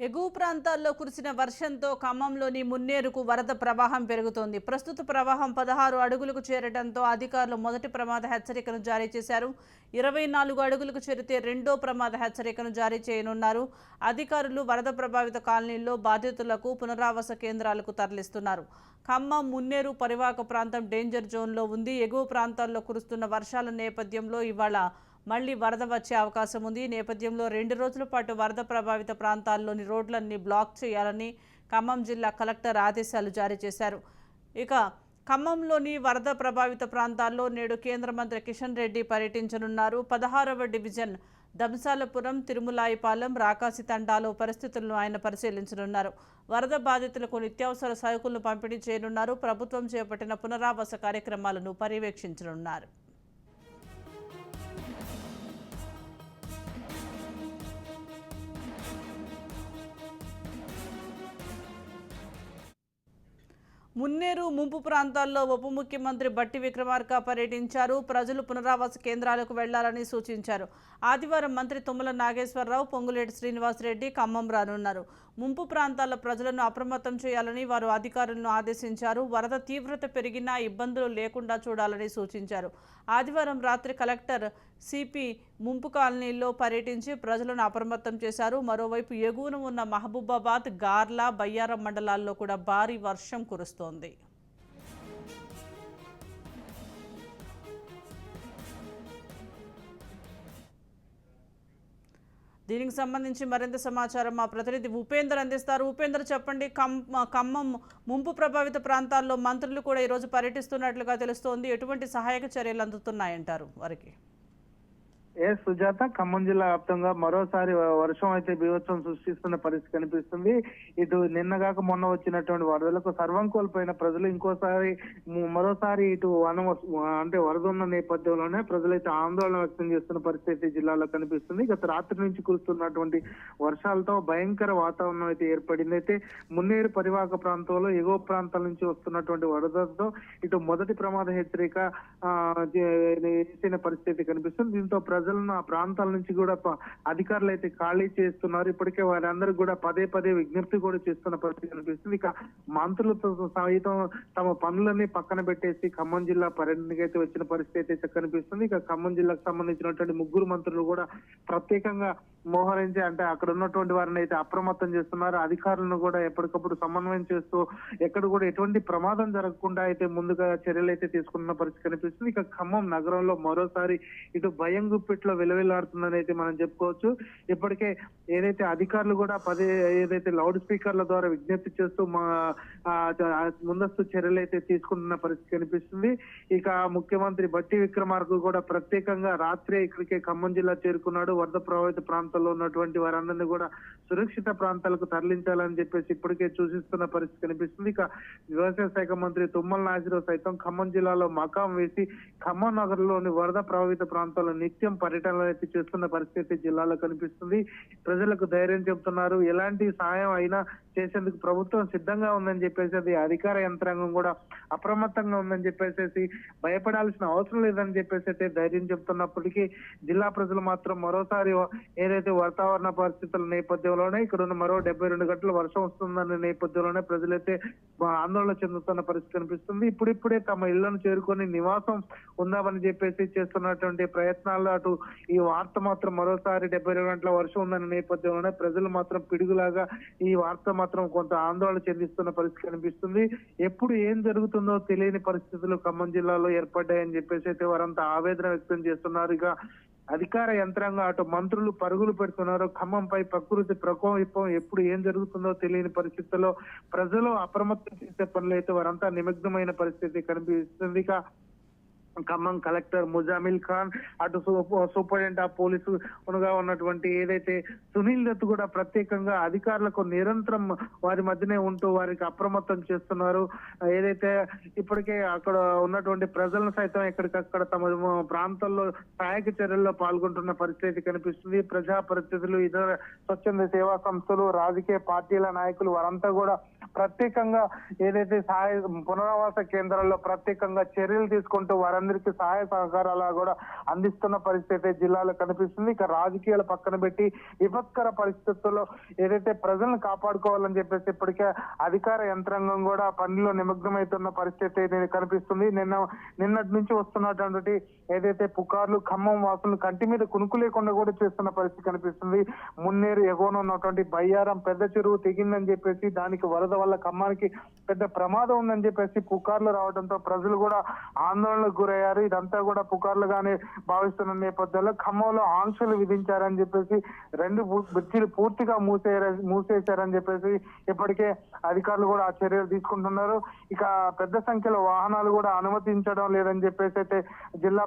ఎగువ ప్రాంతాల్లో కురిసిన వర్షంతో ఖమ్మంలోని మున్నేరుకు వరద ప్రవాహం పెరుగుతోంది. ప్రస్తుత ప్రవాహం పదహారు అడుగులకు చేరడంతో అధికారులు మొదటి ప్రమాద హెచ్చరికను జారీ చేశారు. ఇరవై నాలుగు అడుగులకు చేరితే రెండో ప్రమాద హెచ్చరికను జారీ చేయనున్నారు. అధికారులు వరద ప్రభావిత కాలనీల్లో బాధితులకు పునరావాస కేంద్రాలకు తరలిస్తున్నారు. ఖమ్మం మున్నేరు పరివాహక ప్రాంతం డేంజర్ జోన్లో ఉంది. ఎగువ ప్రాంతాల్లో కురుస్తున్న వర్షాల నేపథ్యంలో ఇవాళ మళ్ళీ వరద వచ్చే అవకాశం ఉంది. ఈ నేపథ్యంలో రెండు రోజుల పాటు వరద ప్రభావిత ప్రాంతాల్లోని రోడ్లన్నీ బ్లాక్ చేయాలని ఖమ్మం జిల్లా కలెక్టర్ ఆదేశాలు జారీ చేశారు. ఇక ఖమ్మంలోని వరద ప్రభావిత ప్రాంతాల్లో నేడు కేంద్ర మంత్రి కిషన్ రెడ్డి పర్యటించనున్నారు. పదహారవ డివిజన్ దంసాలపురం తిరుమలాయిపాలెం రాకాసి తండాలో పరిస్థితులను ఆయన పరిశీలించనున్నారు. వరద బాధితులకు నిత్యావసర సరుకులను పంపిణీ చేయనున్నారు. ప్రభుత్వం చేపట్టిన పునరావాస కార్యక్రమాలను పర్యవేక్షించనున్నారు. మున్నేరు ముంపు ప్రాంతాల్లో ఉప ముఖ్యమంత్రి బట్టి విక్రమార్క పర్యటించారు. ప్రజలు పునరావాస కేంద్రాలకు వెళ్ళాలని సూచించారు. ఆదివారం మంత్రి తుమ్మల నాగేశ్వరరావు పొంగులేటి శ్రీనివాసరెడ్డి ఖమ్మం రానున్నారు. ముంపు ప్రాంతాల ప్రజలను అప్రమత్తం చేయాలని వారు అధికారులను ఆదేశించారు. వరద తీవ్రత పెరిగినా ఇబ్బందులు లేకుండా చూడాలని సూచించారు. ఆదివారం రాత్రి కలెక్టర్ సిపి ముంపు కాలనీల్లో పర్యటించి ప్రజలను అప్రమత్తం చేశారు. మరోవైపు ఎగువన ఉన్న మహబూబాబాద్ గార్లా బయ్యారం మండలాల్లో కూడా భారీ వర్షం కురుస్తోంది. దీనికి సంబంధించి మరింత సమాచారం మా ప్రతినిధి ఉపేందర్ అందిస్తారు. ఉపేందర్ చెప్పండి కమ్ ఖమ్మం ముంపు ప్రభావిత ప్రాంతాల్లో మంత్రులు కూడా ఈరోజు పర్యటిస్తున్నట్లుగా తెలుస్తోంది. ఎటువంటి సహాయక చర్యలు అందుతున్నాయంటారు వారికి? ఏ సుజాత ఖమ్మం జిల్లా వ్యాప్తంగా మరోసారి వర్షం అయితే బీభత్సం సృష్టిస్తున్న పరిస్థితి కనిపిస్తుంది. ఇటు నిన్నగాక మొన్న వచ్చినటువంటి వరదలకు సర్వం కోల్పోయిన ప్రజలు ఇంకోసారి మరోసారి ఇటు వనం అంటే వరద ఉన్న నేపథ్యంలోనే ప్రజలైతే ఆందోళన వ్యక్తం చేస్తున్న పరిస్థితి జిల్లాలో కనిపిస్తుంది. గత రాత్రి నుంచి కురుస్తున్నటువంటి వర్షాలతో భయంకర వాతావరణం అయితే ఏర్పడింది. అయితే మున్నేరు పరివాహక ప్రాంతంలో ఎగువ ప్రాంతాల నుంచి వస్తున్నటువంటి వరదలతో ఇటు మొదటి ప్రమాద హెచ్చరిక ఆ, పరిస్థితి కనిపిస్తుంది. దీంతో ప్రజలను ఆ ప్రాంతాల నుంచి కూడా అధికారులు అయితే ఖాళీ చేస్తున్నారు. ఇప్పటికే వారందరూ కూడా పదే పదే విజ్ఞప్తి కూడా చేస్తున్న పరిస్థితి కనిపిస్తుంది. ఇక మంత్రులతో సైతం తమ పనులన్నీ పక్కన పెట్టేసి ఖమ్మం జిల్లా పర్యటనకి అయితే వచ్చిన పరిస్థితి అయితే కనిపిస్తుంది. ఇక ఖమ్మం జిల్లాకు సంబంధించినటువంటి ముగ్గురు మంత్రులు కూడా ప్రత్యేకంగా మోహరించి అంటే అక్కడ ఉన్నటువంటి వారిని అయితే అప్రమత్తం చేస్తున్నారు. అధికారులను కూడా ఎప్పటికప్పుడు సమన్వయం చేస్తూ ఎక్కడ కూడా ఎటువంటి ప్రమాదం జరగకుండా అయితే ముందుగా చర్యలు అయితే తీసుకున్న పరిస్థితి కనిపిస్తుంది. ఇక ఖమ్మం నగరంలో మరోసారి ఇటు భయం లో వెలువెల్లాడుతుందని అయితే మనం చెప్పుకోవచ్చు. ఇప్పటికే ఏదైతే అధికారులు కూడా పదే ఏదైతే లౌడ్ స్పీకర్ల ద్వారా విజ్ఞప్తి చేస్తూ మా ముందస్తు చర్యలు అయితే తీసుకుంటున్న పరిస్థితి కనిపిస్తుంది. ఇక ముఖ్యమంత్రి బట్టి విక్రమార్కు కూడా ప్రత్యేకంగా రాత్రి ఇక్కడికే ఖమ్మం జిల్లా చేరుకున్నాడు. వరద ప్రభావిత ప్రాంతాల్లో ఉన్నటువంటి వారందరినీ కూడా సురక్షిత ప్రాంతాలకు తరలించాలని చెప్పేసి ఇప్పటికే సూచిస్తున్న పరిస్థితి కనిపిస్తుంది. ఇక వ్యవసాయ శాఖ మంత్రి తుమ్మల నాసిరావు సైతం ఖమ్మం జిల్లాలో మకాం వేసి ఖమ్మం నగర్లోని వరద ప్రభావిత ప్రాంతాల్లో నిత్యం పర్యటనలు అయితే చేస్తున్న పరిస్థితి జిల్లాలో కనిపిస్తుంది. ప్రజలకు ధైర్యం చెబుతున్నారు. ఎలాంటి సాయం అయినా చేసేందుకు ప్రభుత్వం సిద్ధంగా ఉందని చెప్పేసి అది అధికార యంత్రాంగం కూడా అప్రమత్తంగా ఉందని చెప్పేసి భయపడాల్సిన అవసరం లేదని చెప్పేసి అయితే ధైర్యం చెప్తున్నప్పటికీ జిల్లా ప్రజలు మాత్రం మరోసారి ఏదైతే వాతావరణ పరిస్థితుల నేపథ్యంలోనే ఇక్కడ ఉన్న మరో డెబ్బై రెండు గంటలు వర్షం వస్తుందనే నేపథ్యంలోనే ప్రజలైతే ఆందోళన చెందుతున్న పరిస్థితి కనిపిస్తుంది. ఇప్పుడిప్పుడే తమ ఇళ్ళను చేరుకొని నివాసం ఉందామని చెప్పేసి చేస్తున్నటువంటి ప్రయత్నాలు అటు ఈ వార్త మాత్రం మరోసారి డెబ్బై రెండు గంటల వర్షం ఉందన్న నేపథ్యంలోనే ప్రజలు మాత్రం పిడుగులాగా ఈ వార్త మాత్రం కొంత ఆందోళన చెందిస్తున్న పరిస్థితి కనిపిస్తుంది. ఎప్పుడు ఏం జరుగుతుందో తెలియని పరిస్థితులు ఖమ్మం జిల్లాలో ఏర్పడ్డాయని చెప్పేసి అయితే వారంతా ఆవేదన వ్యక్తం చేస్తున్నారు. ఇక అధికార యంత్రాంగం అటు మంత్రులు పరుగులు పెడుతున్నారు. ఖమ్మంపై ప్రకృతి ప్రకోపం ఎప్పుడు ఏం జరుగుతుందో తెలియని పరిస్థితుల్లో ప్రజలు అప్రమత్తం చేసే పనులు అయితే వారంతా నిమగ్నమైన పరిస్థితి కనిపిస్తుంది. ఇక ఖమ్మం కలెక్టర్ ముజామిల్ ఖాన్ అటు సూప- సూపరింటెండెంట్ ఆఫ్ పోలీసు ఉన్నటువంటి ఏదైతే సునీల్ దత్ కూడా ప్రత్యేకంగా అధికారులకు నిరంతరం వారి మధ్యనే ఉంటూ వారికి అప్రమత్తం చేస్తున్నారు. ఏదైతే ఇప్పటికే అక్కడ ఉన్నటువంటి ప్రజలను సైతం ఎక్కడికక్కడ తమ ప్రాంతాల్లో సహాయక చర్యల్లో పాల్గొంటున్న పరిస్థితి కనిపిస్తుంది. ప్రజా పరిస్థితులు ఇతర స్వచ్ఛంద సేవా సంస్థలు రాజకీయ పార్టీల నాయకులు వారంతా కూడా ప్రత్యేకంగా ఏదైతే సహాయ పునరావాస కేంద్రాల్లో ప్రత్యేకంగా చర్యలు తీసుకుంటూ వారందరికీ సహాయ సహకారాలు కూడా అందిస్తున్న పరిస్థితి జిల్లాలో కనిపిస్తుంది. ఇక రాజకీయాలు పక్కన పెట్టి విపత్కర పరిస్థితుల్లో ఏదైతే ప్రజలను కాపాడుకోవాలని చెప్పేసి ఇప్పటికే అధికార యంత్రాంగం కూడా పనిలో నిమగ్నమవుతున్న పరిస్థితి కనిపిస్తుంది. నిన్న నిన్నటి నుంచి వస్తున్నటువంటి ఏదైతే పుకార్లు ఖమ్మం వాసులు కంటి మీద కునుకు లేకుండా కూడా చేస్తున్న పరిస్థితి కనిపిస్తుంది. మున్నేరు ఎగోన ఉన్నటువంటి బయ్యారం పెద్ద చెరువు తెగిందని చెప్పేసి దానికి వరద వల్ల ఖమ్మానికి పెద్ద ప్రమాదం ఉందని చెప్పేసి పుకార్లు రావడంతో ప్రజలు కూడా ఆందోళనకు గురయ్యారు. ఇదంతా కూడా పుకార్లుగానే భావిస్తున్న నేపథ్యంలో ఖమ్మంలో ఆంక్షలు విధించారని చెప్పేసి రెండు బు- బ్రిడ్జిలు పూర్తిగా మూసే మూసేశారని చెప్పేసి ఇప్పటికే అధికారులు కూడా ఆ చర్యలు తీసుకుంటున్నారు. ఇక పెద్ద సంఖ్యలో వాహనాలు కూడా అనుమతించడం లేదని చెప్పేసి అయితే జిల్లా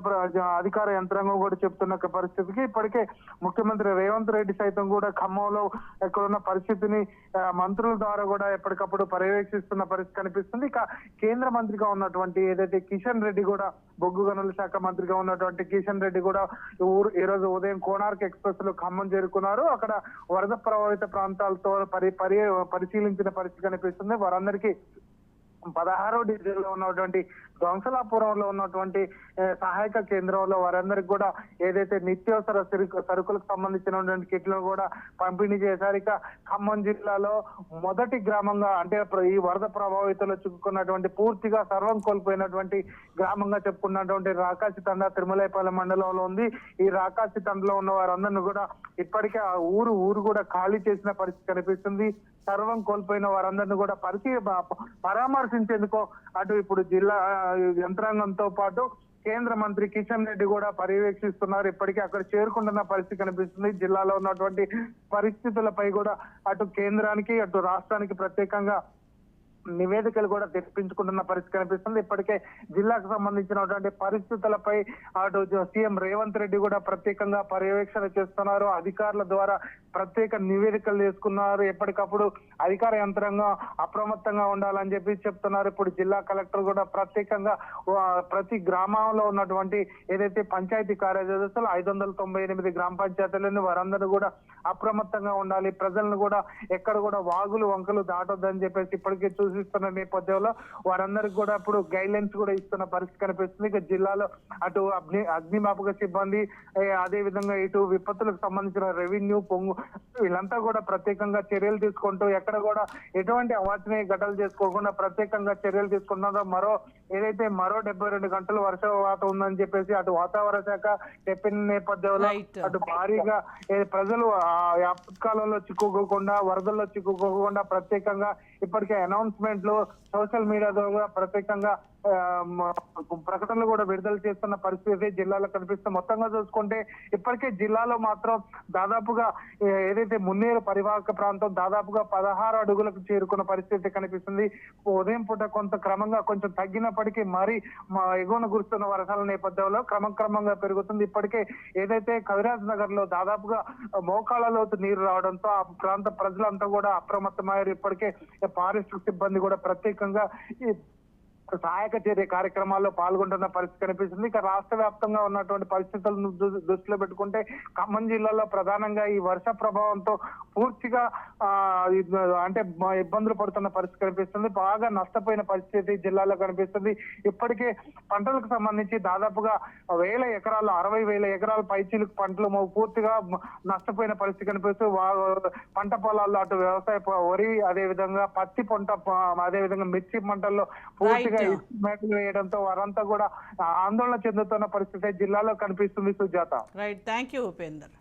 అధికార యంత్రాంగం కూడా చెప్తున్న పరిస్థితికి ఇప్పటికే ముఖ్యమంత్రి రేవంత్ రెడ్డి సైతం కూడా ఖమ్మంలో ఇక్కడున్న పరిస్థితిని మంత్రుల ద్వారా కూడా ఎప్పటికప్పుడు పర్యవేక్షిస్తున్న పరిస్థితి కనిపిస్తుంది. ఇక కేంద్ర మంత్రిగా ఉన్నటువంటి ఏదైతే కిషన్ రెడ్డి కూడా బొగ్గు గనుల శాఖ మంత్రిగా ఉన్నటువంటి కిషన్ రెడ్డి కూడా ఊరు ఈ రోజు ఉదయం కోనార్క్ ఎక్స్ప్రెస్లో ఖమ్మం చేరుకున్నారు. అక్కడ వరద ప్రభావిత ప్రాంతాలతో పరి పరి పరిశీలించిన పరిస్థితి కనిపిస్తుంది. వారందరికీ పదహారో డివిజన్లో ఉన్నటువంటి దొంసలాపురంలో ఉన్నటువంటి సహాయక కేంద్రంలో వారందరికి కూడా ఏదైతే నిత్యావసర సరుకులకు సంబంధించినటువంటి కిట్లను కూడా పంపిణీ చేశారు. ఇక ఖమ్మం జిల్లాలో మొదటి గ్రామంగా అంటే ఈ వరద ప్రభావితంలో చిక్కుకున్నటువంటి పూర్తిగా సర్వం కోల్పోయినటువంటి గ్రామంగా చెప్పుకున్నటువంటి రాకాసి తండ తిరుమలైపల్లి మండలంలో ఉంది. ఈ రాకాసి తండలో ఉన్న వారందరిని కూడా ఇప్పటికే ఆ ఊరు ఊరు కూడా ఖాళీ చేసిన పరిస్థితి కనిపిస్తుంది. సర్వం కోల్పోయిన వారందరిని కూడా పరిశీ పరామర్శించేందుకు అటు ఇప్పుడు జిల్లా యంత్రాంగంతో పాటు కేంద్ర మంత్రి కిషన్ రెడ్డి కూడా పర్యవేక్షిస్తున్నారు. ఇప్పటికీ అక్కడ చేరుకుంటున్న పరిస్థితి కనిపిస్తుంది. జిల్లాలో ఉన్నటువంటి పరిస్థితులపై కూడా అటు కేంద్రానికి అటు రాష్ట్రానికి ప్రత్యేకంగా నివేదికలు కూడా తెప్పించుకుంటున్న పరిస్థితి కనిపిస్తుంది. ఇప్పటికే జిల్లాకు సంబంధించినటువంటి పరిస్థితులపై అటు సీఎం రేవంత్ రెడ్డి కూడా ప్రత్యేకంగా పర్యవేక్షణ చేస్తున్నారు. అధికారుల ద్వారా ప్రత్యేక నివేదికలు తీసుకున్నారు. ఎప్పటికప్పుడు అధికార యంత్రంగా అప్రమత్తంగా ఉండాలని చెప్పి చెప్తున్నారు. ఇప్పుడు జిల్లా కలెక్టర్ కూడా ప్రత్యేకంగా ప్రతి గ్రామంలో ఉన్నటువంటి ఏదైతే పంచాయతీ కార్యదర్శులు ఐదు వందల తొంభై ఎనిమిది గ్రామ పంచాయతీలను వారందరూ కూడా అప్రమత్తంగా ఉండాలి. ప్రజలను కూడా ఎక్కడ కూడా వాగులు వంకలు దాటొద్దని చెప్పేసి ఇప్పటికే సూచిస్తున్న నేపథ్యంలో వారందరికి కూడా ఇప్పుడు గైడ్ లైన్స్ కూడా ఇస్తున్న పరిస్థితి కనిపిస్తుంది ఇక జిల్లాలో అటు అగ్ని అగ్నిమాపక సిబ్బంది అదే విధంగా ఇటు విపత్తులకు సంబంధించిన రెవెన్యూ పొంగు వీళ్ళంతా కూడా ప్రత్యేకంగా చర్యలు తీసుకుంటూ ఎక్కడ కూడా ఎటువంటి అవాంఛనీయ ఘటనలు చేసుకోకుండా ప్రత్యేకంగా చర్యలు తీసుకున్నారో మరో ఏదైతే మరో డెబ్బై రెండు గంటలు వర్షపాతం ఉందని చెప్పేసి అటు వాతావరణ శాఖ చెప్పిన నేపథ్యంలో. అటు భారీగా ప్రజలు ఆ ఆపత్కాలంలో చిక్కుకోకుండా వరదల్లో చిక్కుకోకుండా ప్రత్యేకంగా ఇప్పటికే అనౌన్స్మెంట్లు సోషల్ మీడియా ద్వారా ప్రత్యేకంగా ప్రకటనలు కూడా విడుదల చేస్తున్న పరిస్థితి జిల్లాలో కనిపిస్తుంది. మొత్తంగా చూసుకుంటే ఇప్పటికే జిల్లాలో మాత్రం దాదాపుగా ఏదైతే మున్నేరు పరివాహక ప్రాంతం దాదాపుగా పదహారు అడుగులకు చేరుకున్న పరిస్థితి కనిపిస్తుంది. ఉదయం పూట కొంత క్రమంగా కొంచెం తగ్గినప్పటికీ మరి ఎగువన కురుస్తున్న వర్షాల నేపథ్యంలో క్రమక్రమంగా పెరుగుతుంది. ఇప్పటికే ఏదైతే కవిరాజ్ నగర్లో దాదాపుగా మోకాళ్ళ లోతు నీరు రావడంతో ఆ ప్రాంత ప్రజలంతా కూడా అప్రమత్తమయ్యారు. ఇప్పటికే ఫారెస్ట్ సిబ్బంది కూడా ప్రత్యేకంగా ఈ సహాయక చర్య కార్యక్రమాల్లో పాల్గొంటున్న పరిస్థితి కనిపిస్తుంది. ఇక రాష్ట్ర వ్యాప్తంగా ఉన్నటువంటి పరిస్థితులను దృష్టిలో పెట్టుకుంటే ఖమ్మం జిల్లాలో ప్రధానంగా ఈ వర్ష ప్రభావంతో పూర్తిగా అంటే ఇబ్బందులు పడుతున్న పరిస్థితి కనిపిస్తుంది. బాగా నష్టపోయిన పరిస్థితి జిల్లాలో కనిపిస్తుంది. ఇప్పటికే పంటలకు సంబంధించి దాదాపుగా వేల ఎకరాలు అరవై వేల ఎకరాల పైచీలకు పంటలు పూర్తిగా నష్టపోయిన పరిస్థితి కనిపిస్తూ పంట పొలాల్లో అటు వ్యవసాయ వరి అదే విధంగా పత్తి పంట అదేవిధంగా అదే విధంగా మిర్చి పంటల్లో పూర్తిగా మేకలు వేయడంతో వారంతా కూడా ఆందోళన చెందుతున్న పరిస్థితి జిల్లాలో కనిపిస్తుంది Sujatha. Right thank you Upender